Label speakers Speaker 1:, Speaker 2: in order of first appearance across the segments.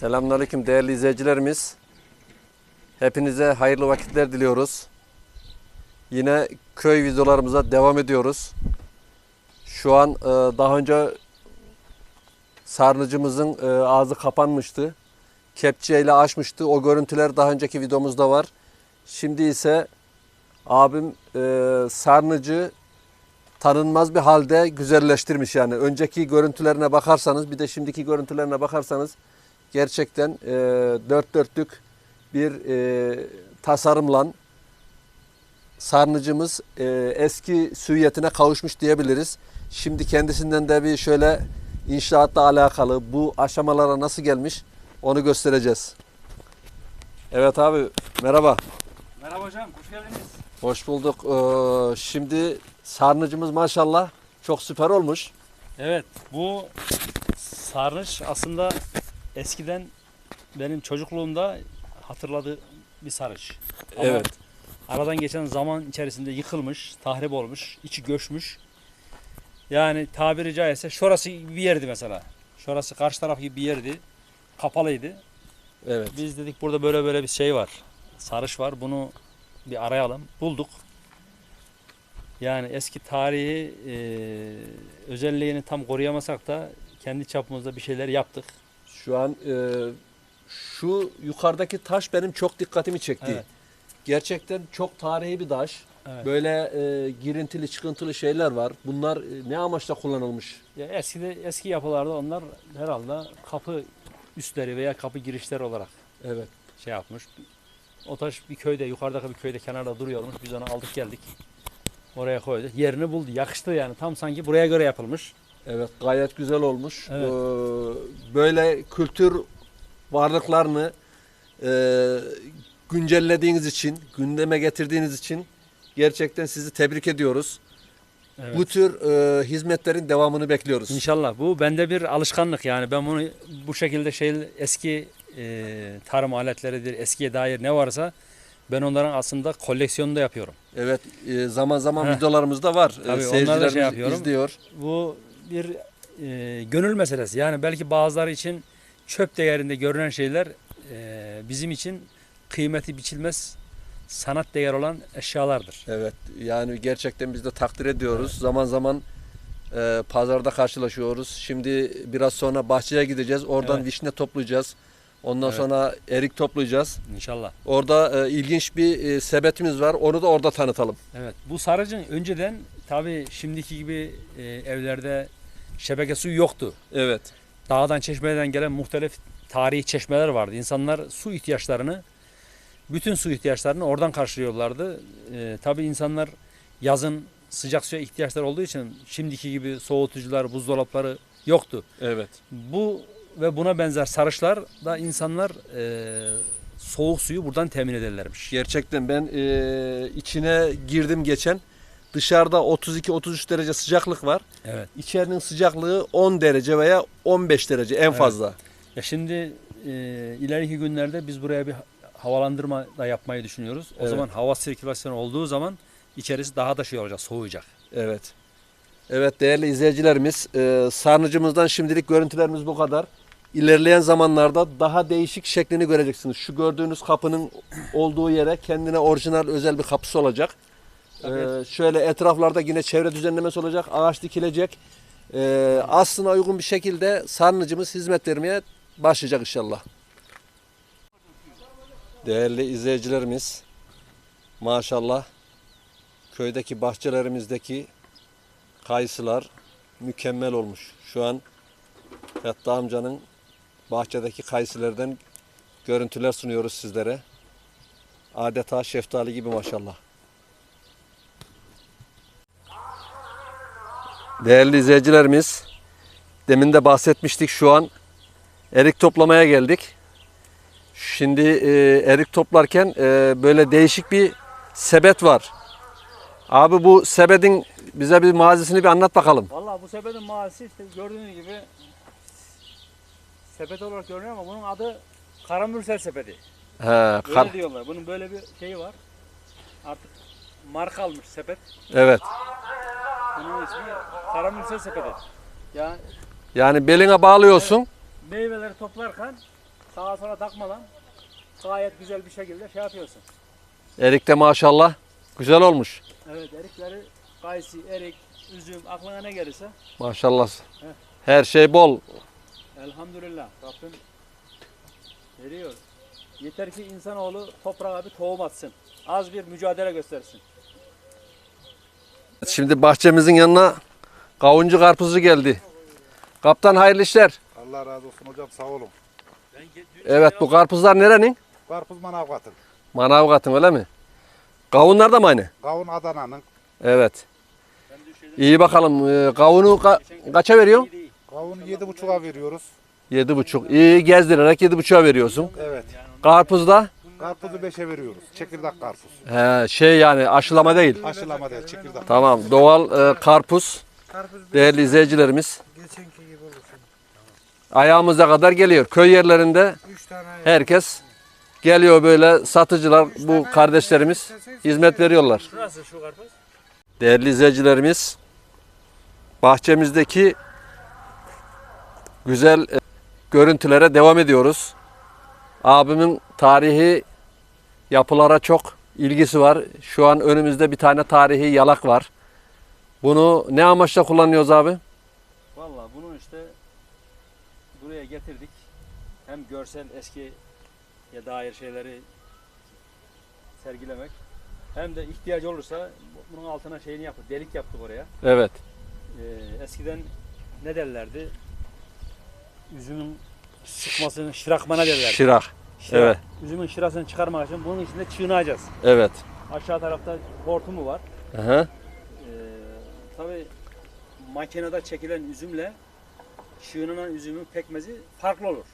Speaker 1: Selamünaleyküm değerli izleyicilerimiz. Hepinize hayırlı vakitler diliyoruz. Yine köy videolarımıza devam ediyoruz. Şu an e, daha önce sarnıcımızın e, ağzı kapanmıştı. Kepçeyle açmıştı. O görüntüler daha önceki videomuzda var. Şimdi ise abim e, sarnıcı tanınmaz bir halde güzelleştirmiş yani. Önceki görüntülerine bakarsanız bir de şimdiki görüntülerine bakarsanız gerçekten e, dört dörtlük bir e, tasarımla sarnıcımız e, eski süyetine kavuşmuş diyebiliriz. Şimdi kendisinden de bir şöyle inşaatla alakalı bu aşamalara nasıl gelmiş onu göstereceğiz. Evet abi merhaba.
Speaker 2: Merhaba hocam, hoş geldiniz.
Speaker 1: Hoş bulduk. Ee, şimdi sarnıcımız maşallah çok süper olmuş.
Speaker 2: Evet, bu sarnıç aslında eskiden benim çocukluğumda hatırladığı bir sarnıç. Ama
Speaker 1: Evet.
Speaker 2: Aradan geçen zaman içerisinde yıkılmış, tahrip olmuş, içi göçmüş. Yani tabiri caizse şurası bir yerdi mesela. Şurası karşı taraf gibi bir yerdi. Kapalıydı.
Speaker 1: Evet.
Speaker 2: Biz dedik burada böyle böyle bir şey var. Sarış var. Bunu bir arayalım. Bulduk. Yani eski tarihi e, özelliğini tam koruyamasak da kendi çapımızda bir şeyler yaptık.
Speaker 1: Şu an e, şu yukarıdaki taş benim çok dikkatimi çekti.
Speaker 2: Evet.
Speaker 1: Gerçekten çok tarihi bir taş.
Speaker 2: Evet.
Speaker 1: Böyle e, girintili çıkıntılı şeyler var. Bunlar e, ne amaçla kullanılmış?
Speaker 2: Ya eskide eski yapılarda onlar herhalde kapı üstleri veya kapı girişleri olarak
Speaker 1: Evet.
Speaker 2: şey yapmış. O taş bir köyde yukarıdaki bir köyde kenarda duruyormuş. Biz onu aldık geldik. Oraya koyduk. Yerini buldu. Yakıştı yani. Tam sanki buraya göre yapılmış.
Speaker 1: Evet gayet güzel olmuş.
Speaker 2: Evet.
Speaker 1: Ee, böyle kültür varlıklarını e, güncellediğiniz için, gündeme getirdiğiniz için gerçekten sizi tebrik ediyoruz.
Speaker 2: Evet.
Speaker 1: Bu tür e, hizmetlerin devamını bekliyoruz.
Speaker 2: İnşallah. Bu bende bir alışkanlık yani. Ben bunu bu şekilde şey eski e, tarım aletleridir, eskiye dair ne varsa ben onların aslında koleksiyonunu da yapıyorum.
Speaker 1: Evet e, zaman zaman
Speaker 2: Heh.
Speaker 1: videolarımızda var. E,
Speaker 2: Tabii, da
Speaker 1: Seyircilerimiz
Speaker 2: şey yapıyorum.
Speaker 1: izliyor.
Speaker 2: Bu bir e, gönül meselesi. Yani belki bazıları için çöp değerinde görünen şeyler e, bizim için kıymeti biçilmez sanat değer olan eşyalardır.
Speaker 1: Evet yani gerçekten biz de takdir ediyoruz. Zaman zaman e, pazarda karşılaşıyoruz. Şimdi biraz sonra bahçeye gideceğiz. Oradan
Speaker 2: Evet.
Speaker 1: vişne toplayacağız. Ondan
Speaker 2: Evet.
Speaker 1: sonra erik toplayacağız.
Speaker 2: İnşallah.
Speaker 1: Orada e, ilginç bir e, sepetimiz var. Onu da orada tanıtalım.
Speaker 2: Evet. Bu sarıcın önceden tabii şimdiki gibi e, evlerde şebeke suyu yoktu.
Speaker 1: Evet.
Speaker 2: dağdan çeşmeden gelen muhtelif tarihi çeşmeler vardı. İnsanlar su ihtiyaçlarını, bütün su ihtiyaçlarını oradan karşılıyorlardı. Ee, tabii insanlar yazın sıcak suya ihtiyaçları olduğu için şimdiki gibi soğutucular, buzdolapları yoktu.
Speaker 1: Evet.
Speaker 2: Bu ve buna benzer sarışlar da insanlar e, soğuk suyu buradan temin ederlermiş.
Speaker 1: Gerçekten ben e, içine girdim geçen. Dışarıda 32-33 derece sıcaklık var.
Speaker 2: Evet.
Speaker 1: İçerinin sıcaklığı 10 derece veya 15 derece en
Speaker 2: Evet.
Speaker 1: fazla.
Speaker 2: Ya şimdi e, ileriki günlerde biz buraya bir havalandırma da yapmayı düşünüyoruz. O
Speaker 1: Evet.
Speaker 2: zaman hava sirkülasyonu olduğu zaman içerisi daha da şey olacak, soğuyacak.
Speaker 1: Evet. Evet değerli izleyicilerimiz, e, sarnıcımızdan şimdilik görüntülerimiz bu kadar. İlerleyen zamanlarda daha değişik şeklini göreceksiniz. Şu gördüğünüz kapının olduğu yere kendine orijinal özel bir kapısı olacak. E,
Speaker 2: Evet.
Speaker 1: şöyle etraflarda yine çevre düzenlemesi olacak, ağaç dikilecek. E, aslına uygun bir şekilde sarnıcımız hizmet vermeye başlayacak inşallah. Değerli izleyicilerimiz, maşallah köydeki bahçelerimizdeki kayısılar mükemmel olmuş. Şu an Fettah amcanın bahçedeki kayısılardan görüntüler sunuyoruz sizlere. Adeta şeftali gibi maşallah. Değerli izleyicilerimiz, demin de bahsetmiştik şu an erik toplamaya geldik. Şimdi e, erik toplarken e, böyle değişik bir sebet var. Abi bu sebetin bize bir mazisini bir anlat bakalım.
Speaker 2: Vallahi bu sepetin mahallesi işte gördüğünüz gibi sepet olarak görünüyor ama bunun adı Karamürsel sepeti.
Speaker 1: He,
Speaker 2: Öyle
Speaker 1: kar-
Speaker 2: diyorlar. Bunun böyle bir şeyi var. Artık marka almış sepet.
Speaker 1: evet.
Speaker 2: Bunun ismi Karamürsel sepeti. Yani
Speaker 1: Yani beline bağlıyorsun.
Speaker 2: meyveleri toplarken sağa sola takmadan gayet güzel bir şekilde şey yapıyorsun.
Speaker 1: Erik de maşallah güzel olmuş.
Speaker 2: Evet erikleri kayısı, erik, üzüm aklına ne gelirse
Speaker 1: Maşallah. Her şey bol.
Speaker 2: elhamdülillah Rabbim veriyor. Yeter ki insanoğlu toprağa bir tohum atsın. Az bir mücadele göstersin.
Speaker 1: Şimdi bahçemizin yanına kavuncu karpuzcu geldi. Kaptan hayırlı işler.
Speaker 3: Allah razı olsun hocam sağ olun.
Speaker 1: Evet bu karpuzlar nerenin?
Speaker 3: Karpuz Manavgat'ın.
Speaker 1: Manavgat'ın öyle mi? Kavunlar da mı aynı?
Speaker 3: Kavun Adana'nın.
Speaker 1: Evet. İyi bakalım. Ee, Kavunu ka- kaça veriyorsun?
Speaker 3: Kavunu yedi buçuğa veriyoruz.
Speaker 1: Yedi buçuk. İyi gezdirerek yedi buçuğa veriyorsun.
Speaker 3: Evet.
Speaker 1: Karpuzda
Speaker 3: Karpuzu beşe veriyoruz. Çekirdek karpuz.
Speaker 1: he, şey yani aşılama değil.
Speaker 3: Aşılama değil çekirdek.
Speaker 1: Tamam doğal e, karpuz. Değerli izleyicilerimiz.
Speaker 4: Geçenki gibi olursun.
Speaker 1: Ayağımıza kadar geliyor. Köy yerlerinde
Speaker 4: 3 tane
Speaker 1: herkes geliyor böyle satıcılar bu kardeşlerimiz hizmet veriyorlar.
Speaker 2: Şu karpuz.
Speaker 1: Değerli izleyicilerimiz, bahçemizdeki güzel e, görüntülere devam ediyoruz. Abimin tarihi yapılara çok ilgisi var. Şu an önümüzde bir tane tarihi yalak var. Bunu ne amaçla kullanıyoruz abi?
Speaker 2: Valla bunu işte buraya getirdik. Hem görsel eskiye dair şeyleri sergilemek hem de ihtiyacı olursa bunun altına şeyini yaptık, delik yaptık oraya.
Speaker 1: Evet.
Speaker 2: Ee, eskiden ne derlerdi? Üzümün sıkmasını şırakmana derlerdi.
Speaker 1: Şirak.
Speaker 2: Şırak.
Speaker 1: evet.
Speaker 2: Üzümün şırasını çıkarmak için bunun içinde çiğnayacağız.
Speaker 1: Evet.
Speaker 2: Aşağı tarafta hortumu var.
Speaker 1: Aha.
Speaker 2: Ee, tabii makinede çekilen üzümle çiğnenen üzümün pekmezi farklı olur.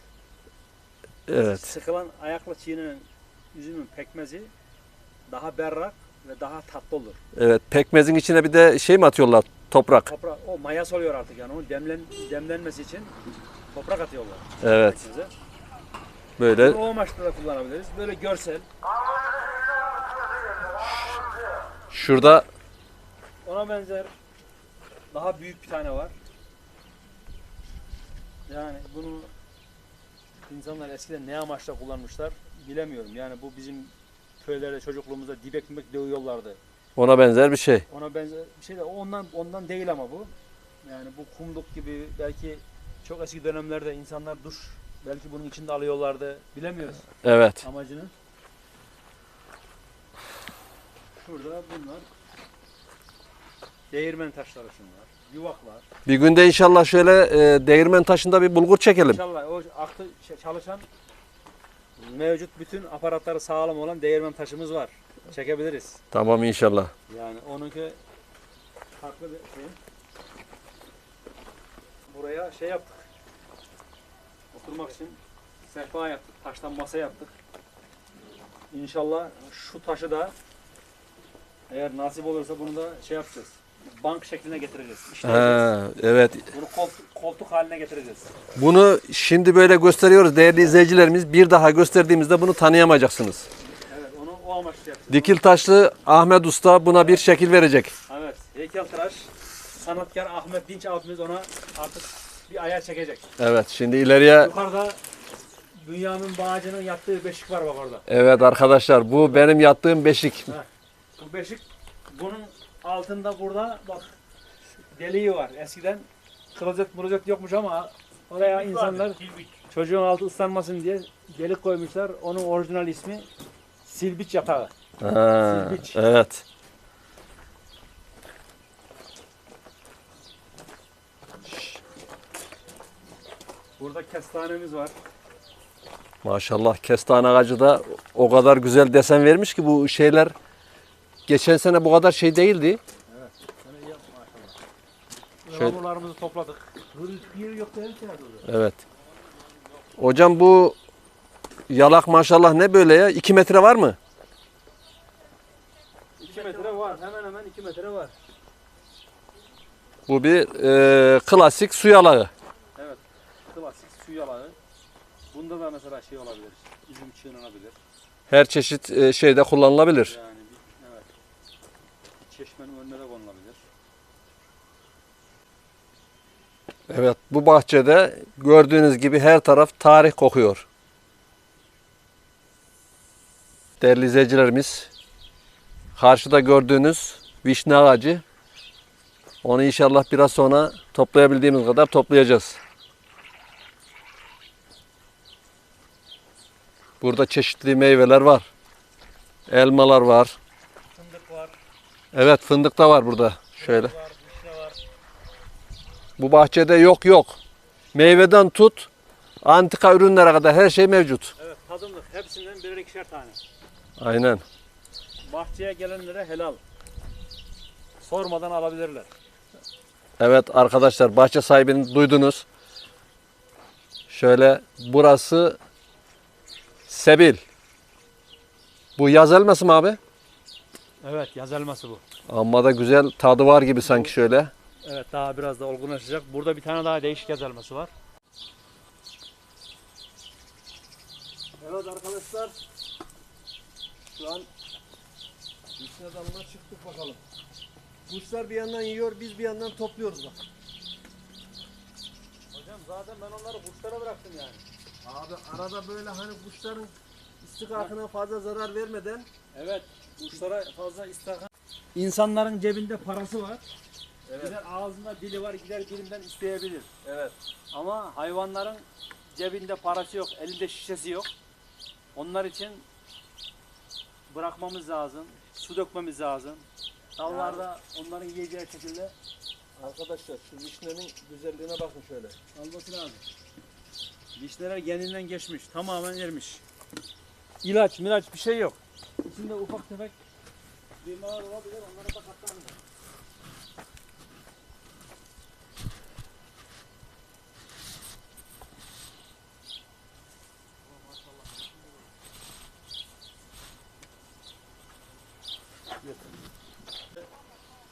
Speaker 1: Evet.
Speaker 2: Sıkılan ayakla çiğnenen üzümün pekmezi daha berrak ve daha tatlı olur.
Speaker 1: Evet. Pekmezin içine bir de şey mi atıyorlar? Toprak.
Speaker 2: Toprak, o mayas oluyor artık yani onun demlen, demlenmesi için toprak atıyorlar
Speaker 1: Evet.
Speaker 2: pekmeze.
Speaker 1: Böyle
Speaker 2: Bunu o amaçla da kullanabiliriz. Böyle görsel,
Speaker 1: şurada
Speaker 2: ona benzer daha büyük bir tane var. Yani bunu insanlar eskiden ne amaçla kullanmışlar bilemiyorum. Yani bu bizim köylerde çocukluğumuzda dibek ekmek dövüyorlardı.
Speaker 1: ona benzer bir şey.
Speaker 2: Ona benzer bir şey de ondan ondan değil ama bu. Yani bu kumluk gibi belki çok eski dönemlerde insanlar duş belki bunun içinde alıyorlardı. Bilemiyoruz
Speaker 1: Evet.
Speaker 2: amacını. Şurada bunlar değirmen taşları şunlar. Yuvaklar.
Speaker 1: Bir günde inşallah şöyle e, değirmen taşında bir bulgur çekelim.
Speaker 2: İnşallah o aktı ç- çalışan mevcut bütün aparatları sağlam olan değirmen taşımız var. Çekebiliriz.
Speaker 1: Tamam inşallah.
Speaker 2: Yani onunki farklı bir şey. Buraya şey yaptık. Oturmak için sehpa yaptık. Taştan masa yaptık. İnşallah şu taşı da eğer nasip olursa bunu da şey yapacağız. Bank şekline getireceğiz.
Speaker 1: Ha, evet.
Speaker 2: Bunu koltuk, koltuk haline getireceğiz.
Speaker 1: Bunu şimdi böyle gösteriyoruz değerli izleyicilerimiz. Bir daha gösterdiğimizde bunu tanıyamayacaksınız.
Speaker 2: Evet onu o amaçla yapacağız.
Speaker 1: Dikil taşlı Ahmet Usta buna bir şekil verecek.
Speaker 2: Evet heykeltıraş sanatkar Ahmet Dinç abimiz ona artık bir ayar çekecek.
Speaker 1: Evet şimdi ileriye
Speaker 2: Yukarıda Bünyamin Bağcı'nın yattığı beşik var bak orada.
Speaker 1: evet arkadaşlar bu benim yattığım beşik.
Speaker 2: Bu beşik bunun altında burada bak deliği var. Eskiden klozet klozet yokmuş ama oraya insanlar çocuğun altı ıslanmasın diye delik koymuşlar. Onun orijinal ismi silbiç yatağı.
Speaker 1: Ha,
Speaker 2: Silbiç.
Speaker 1: evet.
Speaker 2: Burada kestanemiz var.
Speaker 1: Maşallah kestane ağacı da o kadar güzel desen vermiş ki bu şeyler geçen sene bu kadar şey değildi.
Speaker 2: Sana iyi yapma maşallah.
Speaker 1: Şöyle-
Speaker 2: Yağmurlarımızı topladık. Bir yok değil
Speaker 1: Evet. Hocam bu yalak maşallah ne böyle ya? 2 metre var mı?
Speaker 2: 2 metre var. Hemen hemen 2 metre var.
Speaker 1: Bu bir e, klasik su yalağı.
Speaker 2: Su yalağı. Bunda da mesela şey olabilir. Üzüm çiğnenabilir.
Speaker 1: Her çeşit e, şeyde kullanılabilir.
Speaker 2: Yani bir, evet. Bir çeşmenin önüne de konulabilir.
Speaker 1: Evet bu bahçede gördüğünüz gibi her taraf tarih kokuyor. değerli izleyicilerimiz. Karşıda gördüğünüz vişne ağacı. Onu inşallah biraz sonra toplayabildiğimiz kadar toplayacağız. Burada çeşitli meyveler var. Elmalar var.
Speaker 2: Fındık var,
Speaker 1: Evet fındık da var burada. Şöyle.
Speaker 2: var, vişne var.
Speaker 1: Bu bahçede yok yok. Meyveden tut, antika ürünlere kadar her şey mevcut.
Speaker 2: Evet tadımlık. Hepsinden birer ikişer tane.
Speaker 1: Aynen.
Speaker 2: Bahçeye gelenlere helal. Sormadan alabilirler.
Speaker 1: Evet arkadaşlar bahçe sahibini duydunuz. Şöyle burası Sebil. Bu yaz elması mı abi?
Speaker 2: Evet yaz elması bu.
Speaker 1: Amma da güzel tadı var gibi sanki şöyle.
Speaker 2: Evet daha biraz da olgunlaşacak. Burada bir tane daha değişik yaz elması var.
Speaker 1: Evet arkadaşlar. Şu an vişne dalına çıktık bakalım. Kuşlar bir yandan yiyor, biz bir yandan topluyoruz bak.
Speaker 2: Hocam zaten ben onları kuşlara bıraktım yani.
Speaker 1: Abi arada böyle hani kuşların istikakına fazla zarar vermeden
Speaker 2: Evet kuşlara fazla istihkam. İnsanların cebinde parası var. Gider ağzında dili var gider birinden isteyebilir.
Speaker 1: evet
Speaker 2: Ama hayvanların cebinde parası yok, elinde şişesi yok. Onlar için bırakmamız lazım, su dökmemiz lazım. Dallarda onların yiyeceği şekilde
Speaker 1: arkadaşlar şu vişnenin güzelliğine bakın şöyle.
Speaker 2: alması lazım. Dişler kendinden geçmiş, tamamen ermiş. İlaç, milaç bir şey yok. İçinde ufak tefek düğmeler olabilir, onlara da katlanır.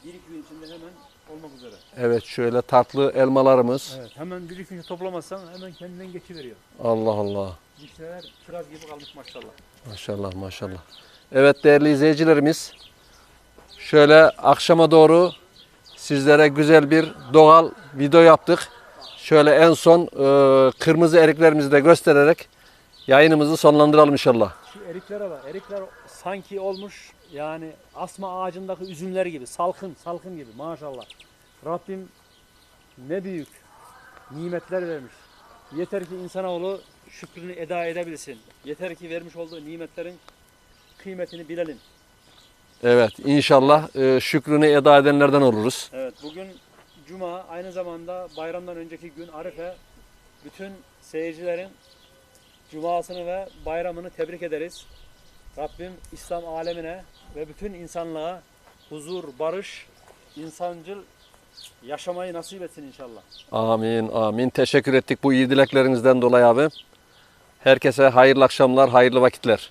Speaker 2: Bir iki gün içinde hemen olmak üzere.
Speaker 1: Evet şöyle tatlı elmalarımız.
Speaker 2: Evet, hemen bir iki gün toplamazsan hemen kendinden geçiveriyor.
Speaker 1: Allah Allah.
Speaker 2: Dişler kiraz gibi kalmış maşallah.
Speaker 1: Maşallah maşallah. Evet değerli izleyicilerimiz. Şöyle akşama doğru sizlere güzel bir doğal video yaptık. Şöyle en son e, kırmızı eriklerimizi de göstererek yayınımızı sonlandıralım inşallah.
Speaker 2: Şu eriklere bak. Erikler sanki olmuş yani asma ağacındaki üzümler gibi. Salkın, salkın gibi maşallah. Rabbim ne büyük nimetler vermiş. Yeter ki insanoğlu şükrünü eda edebilsin. Yeter ki vermiş olduğu nimetlerin kıymetini bilelim.
Speaker 1: Evet inşallah e, şükrünü eda edenlerden oluruz.
Speaker 2: Evet bugün Cuma aynı zamanda bayramdan önceki gün Arife. Bütün seyircilerin Cumasını ve bayramını tebrik ederiz. Rabbim İslam alemine ve bütün insanlığa huzur, barış, insancıl yaşamayı nasip etsin inşallah.
Speaker 1: Amin amin. Teşekkür ettik bu iyi dileklerinizden dolayı abi. Herkese hayırlı akşamlar, hayırlı vakitler.